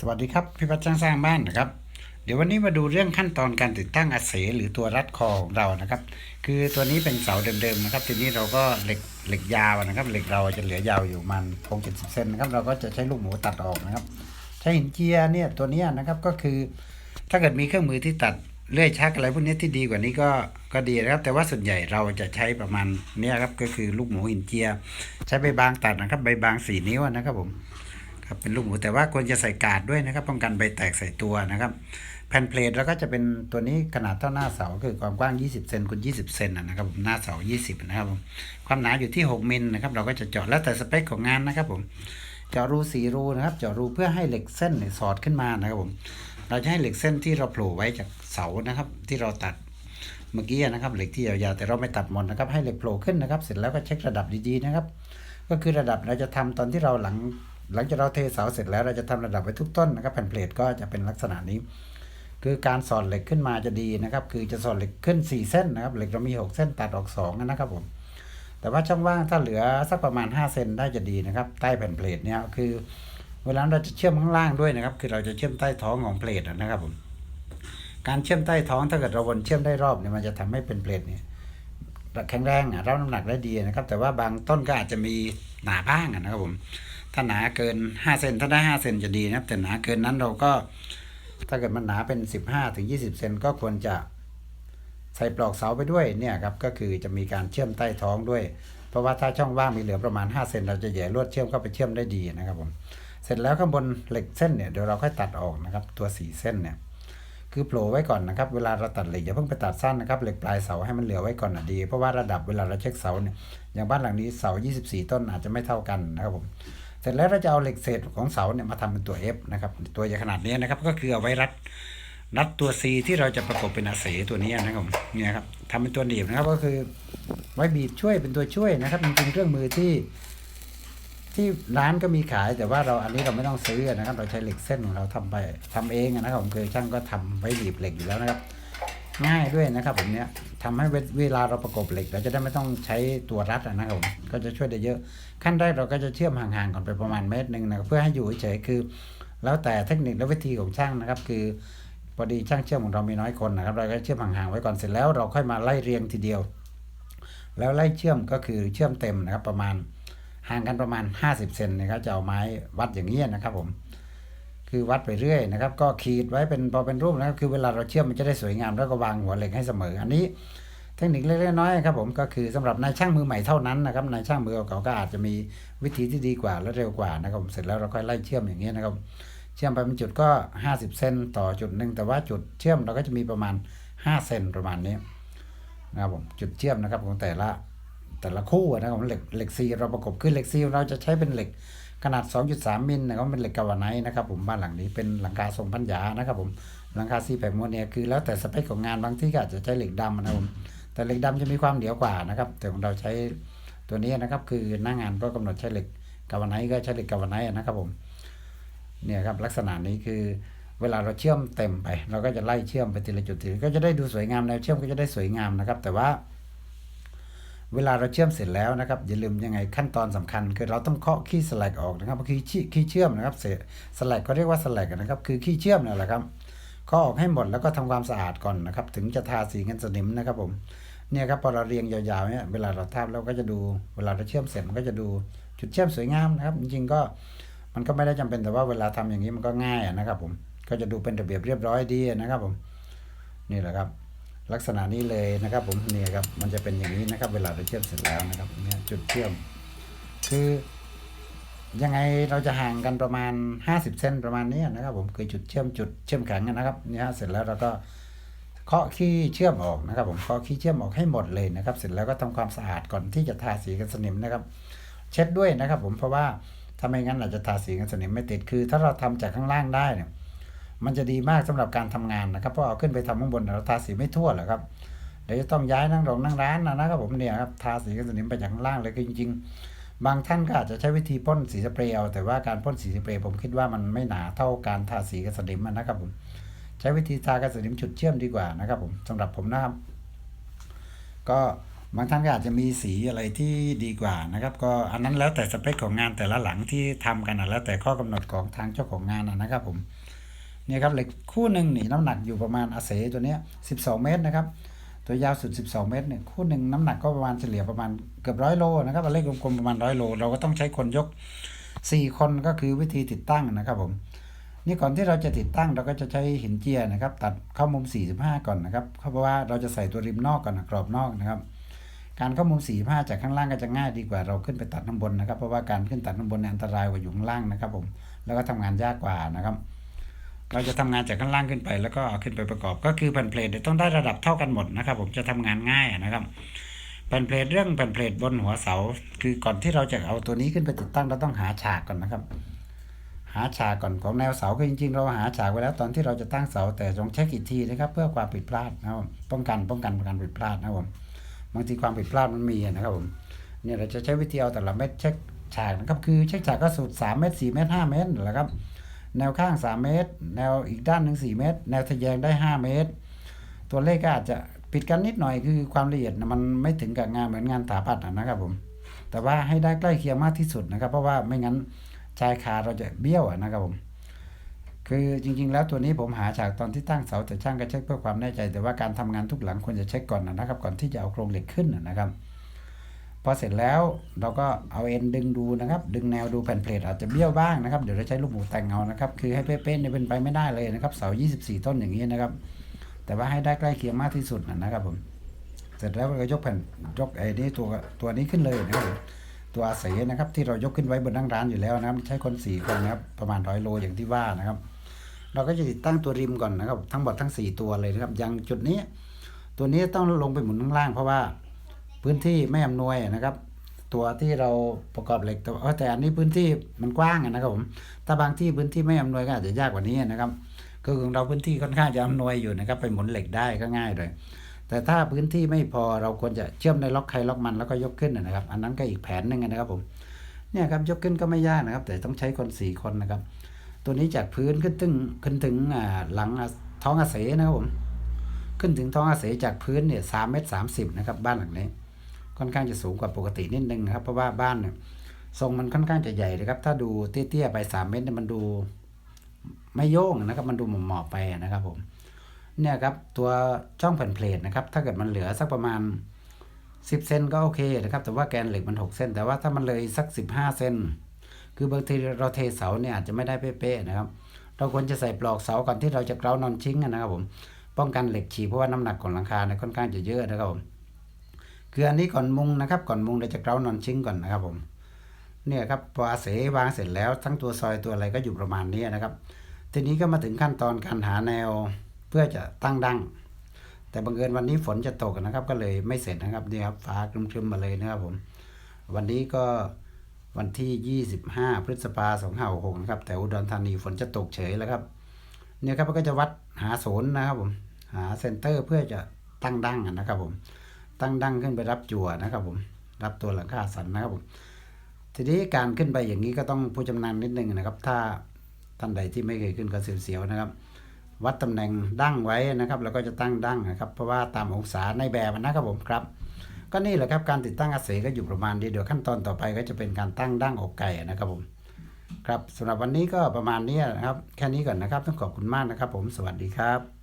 สวัสดีครับพี่พัชช่างสร้างบ้านนะครับ เดี๋ยววันนี้มาดูเรื่องขั้นตอนการติดตั้งอาเสหรือตัวรัดคอของเรานะครับ คือตัวนี้เป็นเสาเดิมๆนะครับ ทีนี้เราก็เหล็กเหล็กยาวนะครับ เหล็กเราจะเหลือยาวอยู่มันคงเจ็ดสิบเซนนะครับ เราก็จะใช้ลูกหมูตัดออกนะครับ ใช้หินเจียเนี่ยตัวนี้นะครับก็คือ ถ้าเกิดมีเครื่องมือที่ตัดเลื่อยชักอะไรพวกนี้ที่ดีกว่านี้ก็ก็ดีนะครับ แต่ว่าส่วนใหญ่เราจะใช้ประมาณเนี้ยครับก็คือลูกหมูหินเจีย ใช้ใบบางตัดนะครับใบบางสี่นิ้วนะครับผม ครับเป็นลูกหมูแต่ว่าควรจะใส่กาดด้วยนะครับ ป้องกันใบแตกใส่ตัวนะครับ แผ่นเพลทแล้วก็จะเป็นตัวนี้ขนาดเท่าหน้าเสาคือความกว้าง 20เซนคูณ20เซนนะครับผมหน้าเสา 20 นะครับผมความหนาอยู่ที่ 6มิลนะครับ เราก็จะเจาะแล้วแต่สเปคของงานนะครับผมเจาะรูสีรูนะครับเจาะรูเพื่อให้เหล็กเส้นเนี่ยสอดขึ้นมานะครับผมเราจะให้เหล็กเส้นที่เราโผล่ไว้จากเสานะครับ ที่เราตัดเมื่อกี้นะครับเหล็กที่ยาวๆแต่เราไม่ตัดหมดนะครับให้เหล็กโผล่ขึ้นนะครับ เสร็จแล้วก็เช็คระดับดีๆนะครับ ก็คือระดับเราจะทำตอนที่เราหลัง หลังจากเราเทเสาเสร็จแล้วเราจะทำระดับไว้ทุกต้นนะครับแผ่นเพลทก็จะเป็นลักษณะนี้ คือการสอดเหล็กขึ้นมาจะดีนะครับ คือจะสอดเหล็กขึ้น 4 เส้นนะครับ เหล็กเรามี 6 เส้นตัดออก2นะครับผมแต่ว่าช่องว่างถ้าเหลือสักประมาณ 5 เซนได้จะดีนะครับ ใต้แผ่นเพลทเนี่ยคือเวลาเราจะเชื่อมข้างล่างด้วยนะครับ คือเราจะเชื่อมใต้ท้องของเพลทนะครับผมการเชื่อมใต้ท้องถ้าเกิดเราวนเชื่อมได้รอบเนี่ยมันจะทำให้เป็นเพลทเนี่ยแข็งแรงอะรับน้ำหนักได้ดีนะครับ แต่ว่าบางต้นก็อาจจะมีหนาบ้างอะนะครับผม ถ้าหนาเกิน5เซนถ้าได้5เซนจะดีนะครับ แต่หนาเกินนั้นเราก็ ถ้าเกิดมันหนาเป็น15ถึง20เซนก็ควรจะใส่ปลอกเสาไปด้วยเนี่ยครับก็คือจะมีการเชื่อมใต้ท้องด้วย เพราะว่าถ้าช่องว่างมีเหลือประมาณ5เซนเราจะแย่ลวดเชื่อมเข้าไปเชื่อมได้ดีนะครับผมเสร็จแล้วข้างบนเหล็กเส้นเนี่ยเดี๋ยวเราค่อยตัดออกนะครับตัวสีเส้นเนี่ยคือโผล่ไว้ก่อนนะครับเวลาเราตัดเหล็กอย่าเพิ่งไปตัดสั้นนะครับเหล็กปลายเสาให้มันเหลือไว้ก่อนนะดี เพราะว่าระดับเวลาเราเช็คเสาเนี่ยอย่างบ้านหลังนี้เสา 24 ต้นอาจจะไม่เท่ากันนะครับผม เสร็จแล้วเราจะเอาเหล็กเศษของเสาเนี่ยมาทำเป็นตัว F นะครับ ตัวใหญ่ขนาดนี้นะครับ ก็คือเอาไว้รัดรัดตัว C ที่เราจะประกบเป็นอาเสตัวนี้นะครับผมเนี่ยครับทำเป็นตัวหนีบนะครับ ก็คือไว้บีบช่วยเป็นตัวช่วยนะครับมันเป็นเครื่องมือที่ที่ร้านก็มีขายแต่ว่าเราอันนี้เราไม่ต้องซื้อนะครับ เราใช้เหล็กเส้นของเราทำไปทำเองนะครับผมเคยช่างก็ทำไว้บีบเหล็กอยู่แล้วนะครับ ง่ายด้วยนะครับผมเนี้ย ทำให้เวลาเราประกบเหล็ก เราจะได้ไม่ต้องใช้ตัวรัดนะครับผมก็จะช่วยได้เยอะ ขั้นแรกเราก็จะเชื่อมห่างๆก่อนไปประมาณเมตรหนึ่งนะเพื่อให้อยู่เฉยคือ แล้วแต่เทคนิคและวิธีของช่างนะครับ คือพอดีช่างเชื่อมของเรามีน้อยคนนะครับ เราก็เชื่อมห่างๆไว้ก่อนเสร็จแล้วเราค่อยมาไล่เรียงทีเดียว แล้วไล่เชื่อมก็คือเชื่อมเต็มนะครับ ประมาณห่างกันประมาณ 50เซนนะครับจะเอาไม้วัดอย่างนี้ยนะครับผม คือวัดไปเรื่อยนะครับ ก็ขีดไว้เป็นพอเป็นรูปนะครับ คือเวลาเราเชื่อมมันจะได้สวยงามแล้วก็วางหัวเหล็กให้เสมอ อันนี้เทคนิคเล็กๆน้อยๆครับผมก็คือสำหรับนายช่างมือใหม่เท่านั้นนะครับนายช่างมือเก่าก็อาจจะมีวิธีที่ดีกว่าและเร็วกว่านะครับผมเสร็จแล้วเราค่อยไล่เชื่อมอย่างนี้ยนะครับ เชื่อมไปเป็นจุดก็ 50 เซนต่อจุดหนึ่งแต่ว่าจุดเชื่อมเราก็จะมีประมาณ 5 เซนประมาณนี้นะครับผมจุดเชื่อมนะครับของแต่ละแต่ละคู่นะครับผมเหล็กเหล็กซีเราประกบขึ้นเหล็กซีเราจะใช้เป็นเหล็ก ขนาด 2.3 มิลนะครับเป็นเหล็กกาวไนนะครับผมบ้านหลังนี้เป็นหลังคาทรงพันยานะครับผมหลังคาซีแผงม้วนเนี่ยคือแล้วแต่สเปคของงานบางที่ก็อาจจะใช้เหล็กดำนะครับผมแต่เหล็กดำจะมีความเหนียวกว่านะครับแต่ของเราใช้ตัวนี้นะครับ คือหน้างานก็กำหนดใช้เหล็กกาวไนก็ใช้เหล็กกาวไนนะครับผมเนี่ยครับลักษณะนี้คือเวลาเราเชื่อมเต็มไป เราก็จะไล่เชื่อมไปทีละจุดทีละก็จะได้ดูสวยงามแนวเชื่อมก็จะได้สวยงามนะครับ แต่ว่า เวลาเราเชื่อมเสร็จแล้วนะครับอย่าลืมยังไงขั้นตอนสำคัญ คือเราต้องเคาะขี้สลักออกนะครับคือขี้ขี้เชื่อมนะครับเศษสลักเขาเรียกว่าสลักนะครับ คือขี้เชื่อมนั่นแหละครับเคาะออกให้หมดแล้วก็ทำความสะอาดก่อนนะครับ ถึงจะทาสีกันสนิมนะครับผมเนี่ยครับพอเราเรียงยาวๆเนี่ยเวลาเราทาบเราก็จะดู เวลาเราเชื่อมเสร็จมันก็จะดูจุดเชื่อมสวยงามนะครับ จริงๆก็มันก็ไม่ได้จำเป็นแต่ว่าเวลาทำอย่างนี้มันก็ง่ายนะครับผมก็จะดูเป็นระเบียบเรียบร้อยดีนะครับผมนี่แหละครับ ลักษณะนี้เลยนะครับ ผมเนี่ยครับมันจะเป็นอย่างนี้นะครับ เวลาเราเชื่อมเสร็จแล้วนะครับเนี่ยจุดเชื่อม คือยังไงเราจะห่างกันประมาณ 50เซนประมาณนี้นะครับ ผมคือจุดเชื่อมจุดเชื่อมแข็งนะครับเนี่ยเสร็จแล้วเราก็เคาะขี้เชื่อมออกนะครับ ผมเคาะขี้เชื่อมออกให้หมดเลยนะครับ เสร็จแล้วก็ทำความสะอาดก่อนที่จะทาสีกันสนิมนะครับ เช็ดด้วยนะครับ ผมเพราะว่าถ้าไม่งั้นอาจจะทาสีกันสนิมไม่ติดคือ ถ้าเราทำจากข้างล่างได้เนี่ย มันจะดีมากสำหรับการทำงานนะครับ เพราะเอาขึ้นไปทำข้างบนเราทาสีไม่ทั่วหรอกครับเดี๋ยวจะต้องย้ายนั่งโรงนั่งร้านนะนะครับผมเนี่ยครับทาสีกันสนิมไปจากข้างล่างเลยคือจริง ๆ บางท่านก็อาจจะใช้วิธีพ่นสีสเปรย์เอาแต่ว่าการพ่นสีสเปรย์ผมคิดว่ามันไม่หนาเท่าการทาสีกันสนิมนะครับผมใช้วิธีทากันสนิมจุดเชื่อมดีกว่านะครับผมสำหรับผมนะครับ ก็บางท่านก็อาจจะมีสีอะไรที่ดีกว่านะครับ ก็อันนั้นแล้วแต่สเปคของงานแต่ละหลังที่ทำกันนะแล้วแต่ข้อกำหนดของทางเจ้าของงานนะนะครับผม เนี่ยครับเหล็กคู่หนึ่งนี่น้ำหนักอยู่ประมาณอาเสตัวเนี้ย12 เมตรนะครับ ตัวยาวสุด 12 เมตรเนี่ยคู่หนึ่งน้ำหนักก็ประมาณเฉลี่ยประมาณเกือบร้อยโลนะครับเอาเลขกลมๆประมาณร้อยโล เราก็ต้องใช้คนยก 4 คนก็คือวิธีติดตั้งนะครับผมนี่ก่อนที่เราจะติดตั้งเราก็จะใช้หินเจียนะครับ ตัดเข้ามุม 45 ก่อนนะครับเพราะว่าเราจะใส่ตัวริมนอกก่อนนะกรอบนอกนะครับการเข้ามุม 45 จากข้างล่างก็จะง่ายดีกว่าเราขึ้นไปตัดข้างบนนะครับ เพราะว่าการขึ้นตัดข้างบนอันตรายกว่าอยู่ข้างล่างนะครับ ผมแล้วก็ทำงานยากกว่านะครับ เราจะทำงานจากข้างล่างขึ้นไปแล้วก็เอาขึ้นไปประกอบ ก็คือแผ่นเพลทต้องได้ระดับเท่ากันหมดนะครับ ผมจะทำงานง่ายนะครับแผ่นเพลทเรื่องแผ่นเพลทบนหัวเสา คือก่อนที่เราจะเอาตัวนี้ขึ้นไปติดตั้งเราต้องหาฉากก่อนนะครับ หาฉากก่อนของแนวเสาก็จริง ๆ เราหาฉากไว้แล้วตอนที่เราจะตั้งเสาแต่ต้องเช็คอีกทีนะครับ เพื่อความผิดพลาดนะครับผมป้องกันป้องกันการผิดพลาดนะครับผมบางทีความผิดพลาดมันมีนะครับผมเนี่ยเราจะใช้วิธีเอาแต่ละเม็ดเช็คฉากนะครับคือเช็คฉากก็สุด3เมตร4เมตร5เมตรแหละครับ แนวข้าง 3 เมตร แนวอีกด้านหนึ่ง4เมตร แนวทะแยงได้ 5 เมตร ตัวเลขก็อาจจะผิดกันนิดหน่อยคือความละเอียดมันไม่ถึงกับงานเหมือนงานถาปัดนะครับผม แต่ว่าให้ได้ใกล้เคียงมากที่สุดนะครับ เพราะว่าไม่งั้นชายคาเราจะเบี้ยวอะนะครับผมคือจริงๆ แล้วตัวนี้ผมหาจากตอนที่ตั้งเสาแต่ช่างก็เช็คเพื่อความแน่ใจ แต่ว่าการทำงานทุกหลังควรจะเช็คก่อนนะครับ ก่อนที่จะเอาโครงเหล็กขึ้นนะครับ อเสร็จแล้วเราก็เอาเอ็นดึงดูนะครับ ดึงแนวดูแผ่นเพลทอาจจะเบี้ยวบ้างนะครับ เดี๋ยวเราใช้ลูกหมูแต่งเอานะครับ คือให้เป๊ะๆเนี่ยเป็นไปไม่ได้เลยนะครับ เสา 24 ต้นอย่างนี้นะครับ แต่ว่าให้ได้ใกล้เคียงมากที่สุดนะครับผม เสร็จแล้วเราก็ยกแผ่นยกไอ้นี่ตัวตัวนี้ขึ้นเลยนะครับตัวอาเสนะครับที่เรายกขึ้นไว้บนนั่งร้านอยู่แล้วนะครับ ใช้คนสี่คนนะครับประมาณร้อยโลอย่างที่ว่านะครับ เราก็จะติดตั้งตัวริมก่อนนะครับ ทั้งหมดทั้งสี่ตัวเลยนะครับย่างจุดนี้ ตัวนี้ต้องลงไปหมุนข้างล่างเพราะว่า พื้นที่ไม่อำนวยนะครับ ตัวที่เราประกอบเหล็กแต่ว่าแต่อันนี้พื้นที่มันกว้างนะครับผมถ้าบางที่พื้นที่ไม่อำนวยก็อาจจะยากกว่านี้นะครับคือของเราพื้นที่ค่อนข้างจะอำนวยอยู่นะครับไปหมุนเหล็กได้ก็ง่ายเลยแต่ถ้าพื้นที่ไม่พอเราควรจะเชื่อมในล็อกใครล็อกมันแล้วก็ยกขึ้นนะครับ อันนั้นก็อีกแผนหนึ่งนะครับผมเนี่ยครับยกขึ้นก็ไม่ยากนะครับ แต่ต้องใช้คนสี่คนนะครับ ตัวนี้จากพื้นขึ้นถึงขึ้นถึงหลังท้องอาเสนะครับผมขึ้นถึงท้องอาเสจากพื้นเนี่ยสามเมตรสามสิบนะครับบ้านหลังนี้ ค่อนข้างจะสูงกว่าปกตินิดนึงครับ เพราะว่าบ้านเนี่ยทรงมันค่อนข้างจะใหญ่นะครับ ถ้าดูเตี้ยๆไปสามเมตรเนี่ยมันดูไม่โย่งนะครับ มันดูหมอบๆไปนะครับผมเนี่ยครับตัวช่องแผ่นเพลทนะครับ ถ้าเกิดมันเหลือสักประมาณ 10 เซนก็โอเคนะครับ แต่ว่าแกนเหล็กมัน 6 เส้น แต่ว่าถ้ามันเลยสัก 15 เซนคือบางทีเราเทเสาเนี่ยอาจจะไม่ได้เป๊ะๆนะครับ เราควรจะใส่ปลอกเสาก่อนที่เราจะเกลานอนชิงนะครับผม ป้องกันเหล็กฉีกเพราะว่าน้ำหนักของหลังคาเนี่ยค่อนข้างจะเยอะนะครับผม คืออันนี้ก่อนมุงนะครับ ก่อนมุงเราจะเกลานอนชิงก่อนนะครับผมเนี่ยครับพออาเสวางเสร็จแล้วทั้งตัวซอยตัวอะไรก็อยู่ประมาณนี้นะครับ ทีนี้ก็มาถึงขั้นตอนการหาแนวเพื่อจะตั้งดั้งแต่บังเอิญวันนี้ฝนจะตกนะครับ ก็เลยไม่เสร็จนะครับนี่ครับฟ้าครึมๆมาเลยนะครับผมวันนี้ก็วันที่ 25 พฤษภาคม2566นะครับ แต่อุดรธานีฝนจะตกเฉยแล้วครับ เนี่ยครับก็จะวัดหาศูนนะครับผมหาเซนเตอร์เพื่อจะตั้งดั้งนะครับผม ตั้งดั้งขึ้นไปรับจั่วนะครับผมรับตัวหลังคาสันนะครับผมทีนี้การขึ้นไปอย่างนี้ก็ต้องผู้ชำนาญนิดนึงนะครับ ถ้าท่านใดที่ไม่เคยขึ้นก็เสียวๆนะครับ วัดตำแหน่งดั้งไว้นะครับ แล้วก็จะตั้งดั้งนะครับ เพราะว่าตามองศาในแบบนะครับผมครับ ก็นี่แหละครับการติดตั้งอาเสก็อยู่ประมาณนี้เดี๋ยวขั้นตอนต่อไปก็จะเป็นการตั้งดั้งอกไก่นะครับผมครับสำหรับวันนี้ก็ประมาณนี้นะครับ แค่นี้ก่อนนะครับ ต้องขอบคุณมากนะครับ ผมสวัสดีครับ